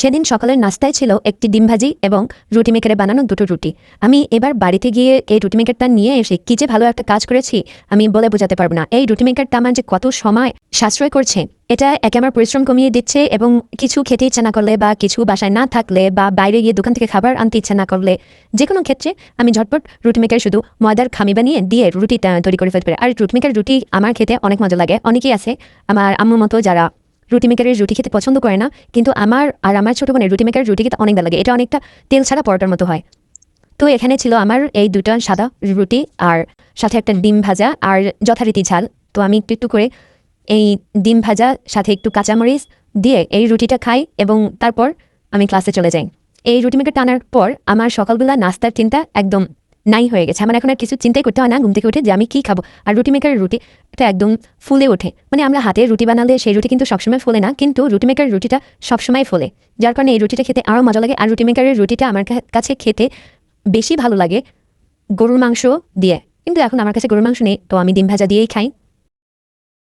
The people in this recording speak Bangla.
সেদিন সকালের নাস্তায় ছিল একটি ডিম ভাজি এবং রুটি মেকারে বানানো দুটো রুটি। আমি এবার বাড়িতে গিয়ে এই রুটি মেকারটা নিয়ে এসে কি যে ভালো একটা কাজ করেছি, আমি বলে বোঝাতে পারব না। এই রুটি মেকারটা আমার যে কত সময় সাশ্রয় করছে, এটা একে আমার পরিশ্রম কমিয়ে দিচ্ছে এবং কিছু খেতে ইচ্ছা না করলে বা কিছু বাসায় না থাকলে বা বাইরে গিয়ে দোকান থেকে খাবার আনতে ইচ্ছা না করলে যে কোনো ক্ষেত্রে আমি ঝটপট রুটি মেকার শুধু ময়দার খামি বানিয়ে দিয়ে রুটি তৈরি করে ফেলতে পারি। আর রুটি মেকার রুটি আমার খেতে অনেক মজা লাগে। অনেকেই আছে, আমার আম্মুর মতো যারা রুটি মেকারের রুটি খেতে পছন্দ করে না, কিন্তু আমার আর আমার ছোটো বোনের রুটি মেকারের রুটি খেতে অনেক ভালো লাগে। এটা অনেকটা তেল ছাড়া পরোটার মতো হয়। তো এখানে ছিল আমার এই দুটো সাদা রুটি আর সাথে একটা ডিম ভাজা আর যথারীতি ঝাল। তো আমি একটু একটু করে এই ডিম ভাজা, সাথে একটু কাঁচামরিচ দিয়ে এই রুটিটা খাই এবং তারপর আমি ক্লাসে চলে যাই। এই রুটি মেকার টানার পর আমার সকালবেলা নাস্তার চিন্তা একদম হয়ে গেছে। আমার এখন আর কিছু চিন্তাই করতে হয় না, ঘুম থেকে উঠে যে আমি কী খাব। আর রুটি মেকারের রুটি, এটা একদম ফুলে ওঠে। মানে আমরা হাতে রুটি বানালে সেই রুটি কিন্তু সবসময় ফোলে না, কিন্তু রুটি মেকারের রুটিটা সবসময় ফোলে। যার কারণে এই রুটিটা খেতে আরও মজা লাগে। আর রুটি মেকারের রুটিটা আমার কাছে খেতে বেশি ভালো লাগে গরুর মাংস দিয়ে। কিন্তু এখন আমার কাছে গরুর মাংস নেই, তো আমি ডিম ভাজা দিয়েই খাই।